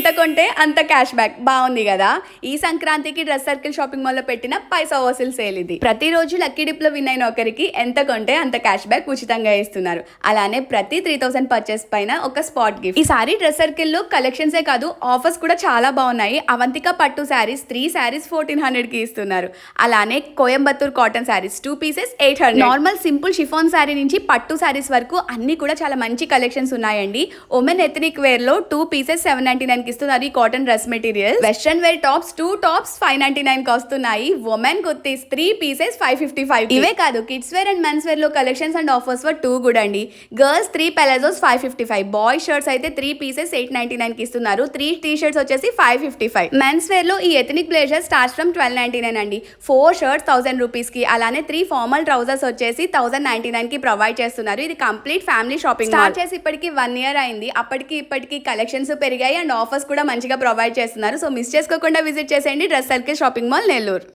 ఎంత కొంటే అంత క్యాష్ బ్యాక్. బాగుంది కదా? ఈ సంక్రాంతికి డ్రెస్ సర్కిల్ షాపింగ్ మాల్లో పెట్టిన పైసా వసూలు సేల్ ఇది. ప్రతిరోజు లక్కీ డిప్లో విన్ అయిన ఒకరికి ఎంత కొంటే అంత క్యాష్ బ్యాక్ ఉచితంగా ఇస్తున్నారు. అలానే ప్రతి త్రీ థౌసండ్ పర్చేస్ పైన ఒక స్పాట్ గిఫ్ట్. ఈసారి డ్రెస్ సర్కిల్లో కలెక్షన్స్ ఏ కాదు ఆఫర్స్ కూడా చాలా బాగున్నాయి. అవంతిక పట్టు శారీస్ త్రీ శారీస్ ఫోర్టీన్ హండ్రెడ్కి ఇస్తున్నారు. అలానే Coimbatore cotton saris two pieces eight hundred. Normal simple chiffon sari నుంచి పట్టు శారీస్ వరకు అన్ని కూడా చాలా మంచి కలెక్షన్స్ ఉన్నాయండి. Women ethnic వేర్లో two pieces seven ninety nine కి ఇస్తున్నారు ఈ cotton dress material western wear tops two tops five ninety నైన్కి వస్తున్నాయి. Women kurtis three pieces five fifty five ఇవే కాదు kids wear and men's వేర్లో collections and offers for two కూడా అండి. Girls three palazzos five fifty five boy shirts అయితే three pieces eight ninety నైన్కి ఇస్తున్నారు. Three T shirts వచ్చేసి five fifty five men's వేర్లో ఈ ethnic blazer starts from twelve ninety nine అండి. Four shirts thousand రూపీస్కి. అలానే త్రీ ఫార్మల్ ట్రౌజర్స్ వచ్చేసి థౌసండ్ నైన్టీ నైన్కి ప్రొవైడ్ చేస్తున్నారు. ఇది కంప్లీట్ ఫ్యామిలీ షాపింగ్ స్టార్ట్ చేసి ఇప్పటికి వన్ ఇయర్ అయింది. అప్పటికి ఇప్పటికి కలెక్షన్స్ పెరిగాయి అండ్ ఆఫర్స్ కూడా మంచిగా ప్రొవైడ్ చేస్తున్నారు. సో మిస్ చేసుకోకుండా విజిట్ చేసేయండి. Dress circle shopping mall Nellore